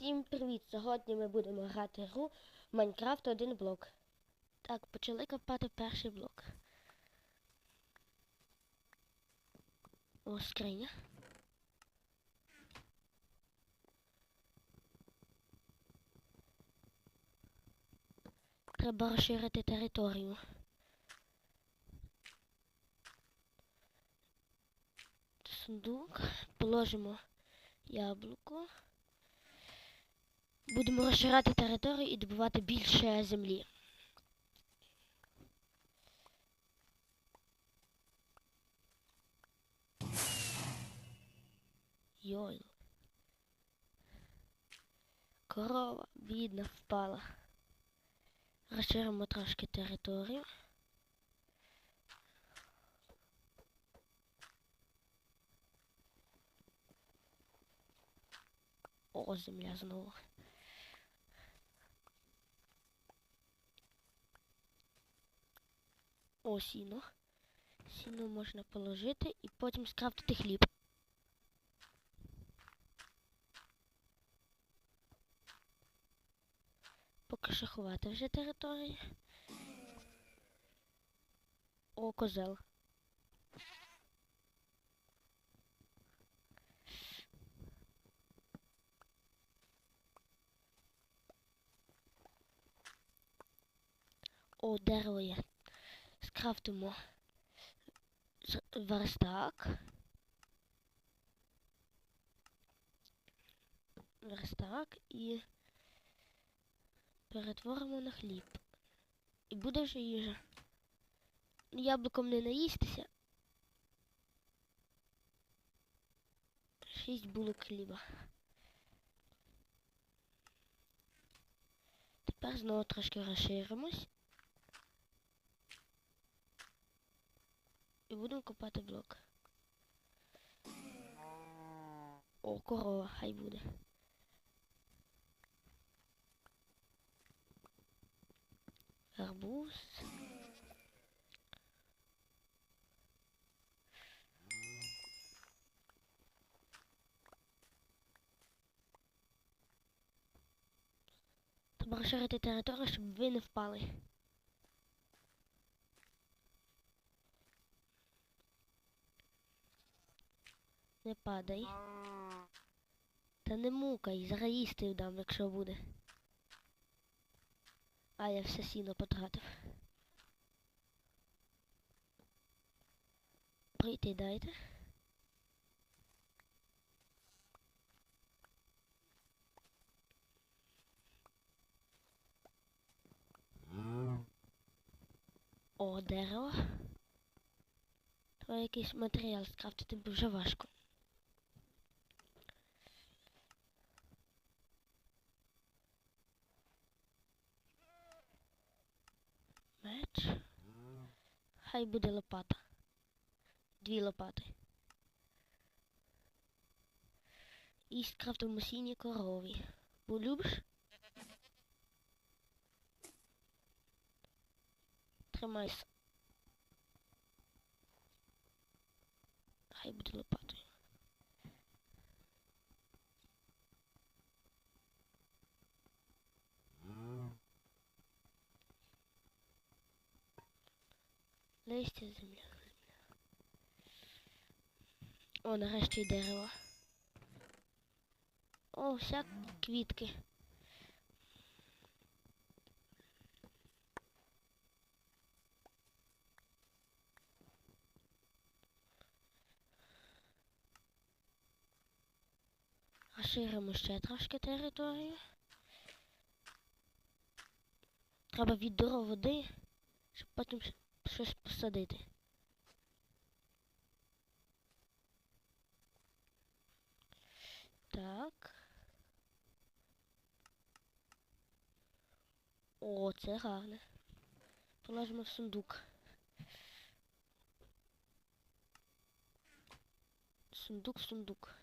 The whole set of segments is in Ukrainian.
Всім привіт! Сьогодні ми будемо грати гру Майнкрафт один блок. Так, почали копати перший блок. О, скриня. Треба розширити територію. Сундук. Положимо яблуко. Будемо розширяти територію і добувати більше землі. Йой. Корова, бідна, впала. Розширимо трошки територію. О, земля знову. О, сіно. Сіно можна положити і потім скрафтити хліб. Поки що ховати вже територію. О, козел. О, дерево є. Скрафтимо з- верстак. Верстак і перетворимо на хліб. І буде вже їжа. Яблуком не наїстися. Шість булок хліба. Тепер знову трошки розширимось. І будемо копати блок. О, корова, хай буде. Арбуз. Треба розширити територію, щоб ви не впали. Не падай. Та не мукай, зараз їсти дам, якщо буде. А я все сіно потратив. Прийти дайте. О, дерево. Треба якийсь матеріал скрафтити, бо вже важко. Хай буде лопата. Дві лопати. І скрафтимо сіні корові. Бо любиш? Тримайся. Хай буде лопатою. Листя, земля, земля. О, нарешті дерево. О, всякі квітки. Розширимо ще трошки територію. Треба від відро води, щоб потім щось посадити. Так. О, це гарне. Положимо в сундук. Сундук, сундук.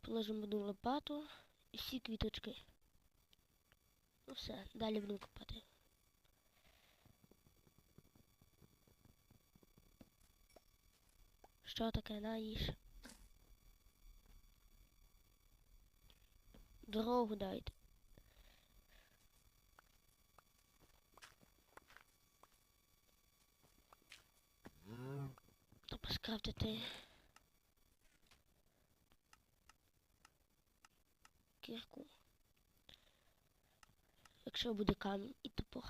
Положимо одну лопату і всі квіточки. Ну все, далі будемо копати. Що таке на їж? Дорогу дайте. Треба скрафтити. Кірку. Якщо буде камінь і топор.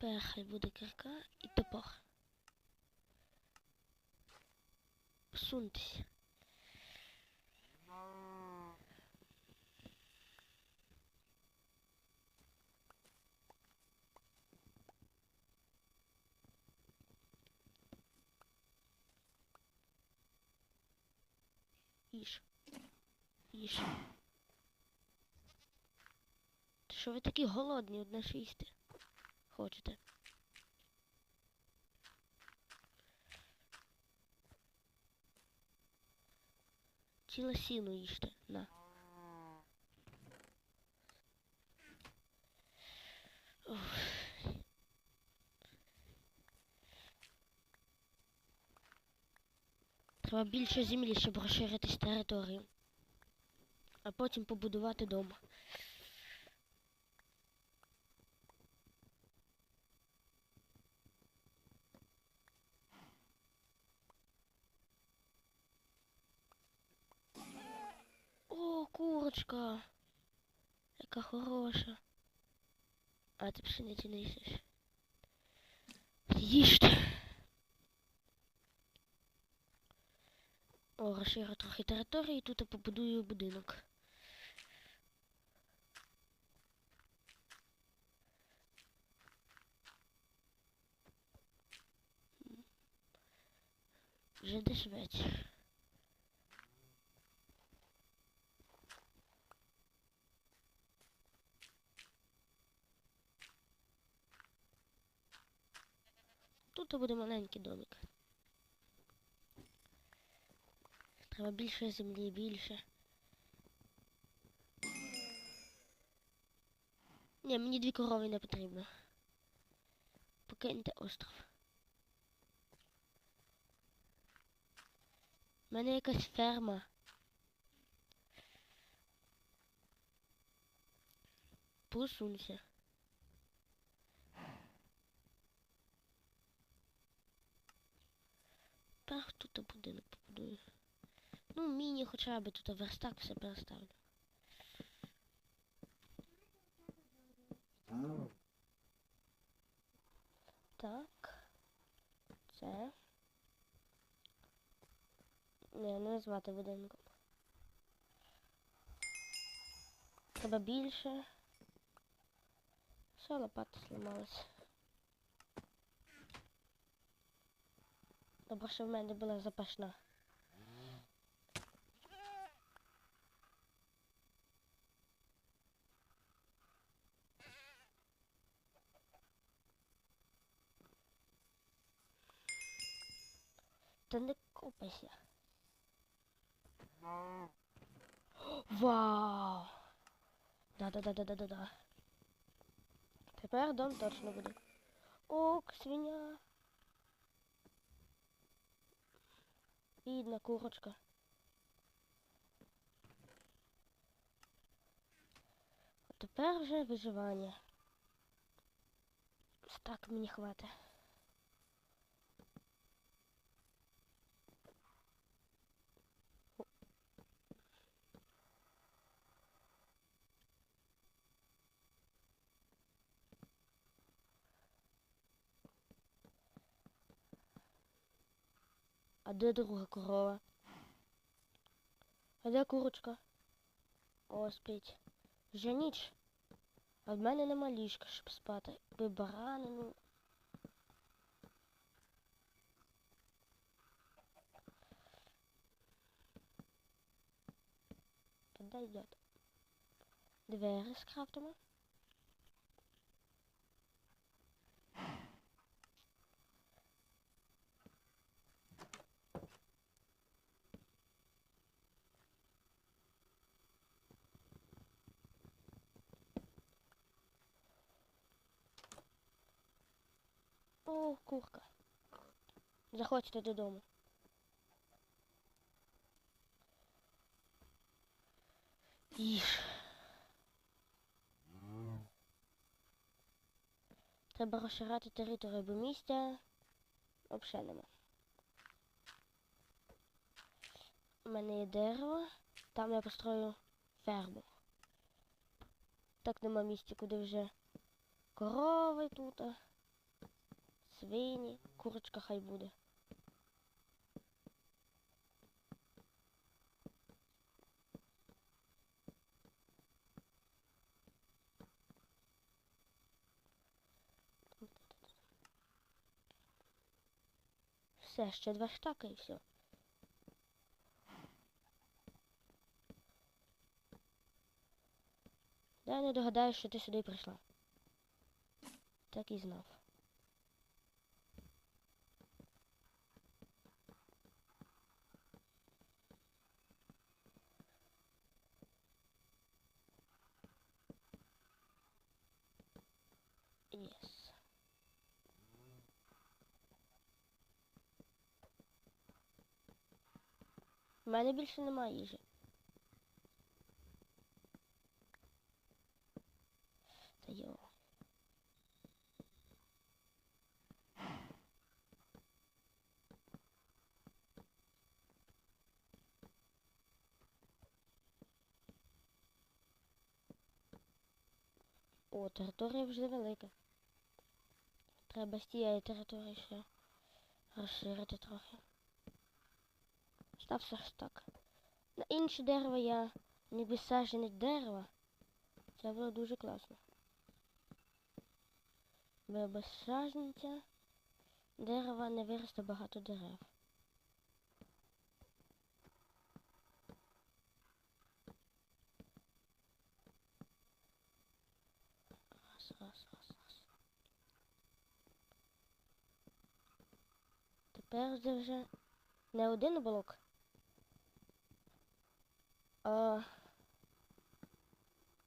Тепер хай буде кірка і топор. Посуньтесь. Їж. Їж. Що ви такі голодні одне їсти? Хочете? Ціле сіно їжте. На. Треба більше землі, щоб розширитись територію. А потім побудувати дом. О, курочка. Яка хороша. А ти пшениці не їсиш. Їжте. О, розширю трохи території, тут я побудую будинок. Вже десь вечір. Тут буде маленький домик. Треба більше землі, більше. Ні, мені дві корови не потрібно. Покиньте остров. У мене якась ферма. Посунься. Тепер тут будинок побудую. Ну, міні хоча б тут верстак все переставлю. Так. Це. Не, не назвати будинком. Треба більше. Все, лопата сломалась. Добре, що в мене була запашна. Та не копайся. Вау! Да-да-да-да-да-да-да. Тепер дом точно буде. Ок, свиня. Бідна курочка. Тепер вже виживання. Так мені хватить. А де друга корова? А де курочка? О, спить. Вже ніч. А в мене нема ліжка, щоб спати. Би баранину. Подойдет. Двері скрафтимо. О, курка. Заходьте додому. Їж. Треба розширати територію, бо місця взагалі нема. У мене є дерево, там я построю ферму. Так нема місця, куди вже корови тут свині, курочка хай буде. Все, ще два штака і все. Я не догадаюсь, що ти сюди прийшла. Так і знав. У мене більше немає їжі. Та йо. О, територія вже велика. Треба з тієї території ще розширити трохи. Став все ж так. На інші дерева я ніби саджене дерева. Це було дуже класно. Без саджанця дерева не виросте багато дерев. Раз, раз, раз, раз. Тепер це вже не один блок, а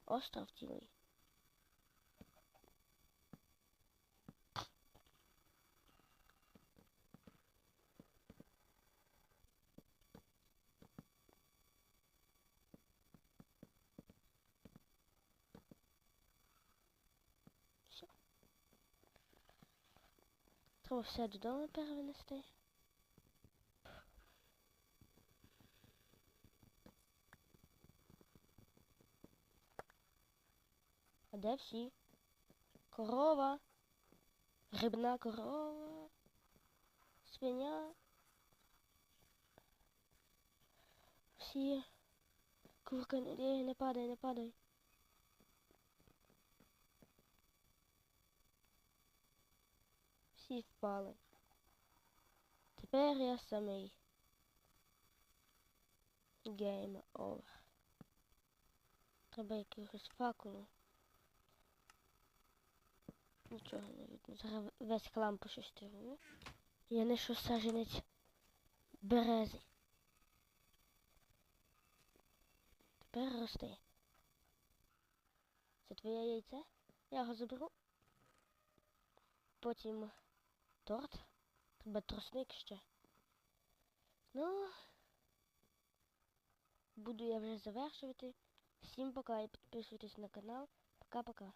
остров цілий. Все. Треба все додому перенести. Де всі? Корова, грибна корова, свиня. Всі. Курка, не, не падай, не падай. Всі впали. Тепер я самий. Game over. Треба якихось факелу. Нічого не видно. Зараз весь хлам пошестерую. Я знайшов саженець берези. Тепер рости. Це твоє яйце? Я його заберу. Потім торт. Треба тросник ще. Ну, буду я вже завершувати. Всім пока і підписуйтесь на канал. Пока-пока.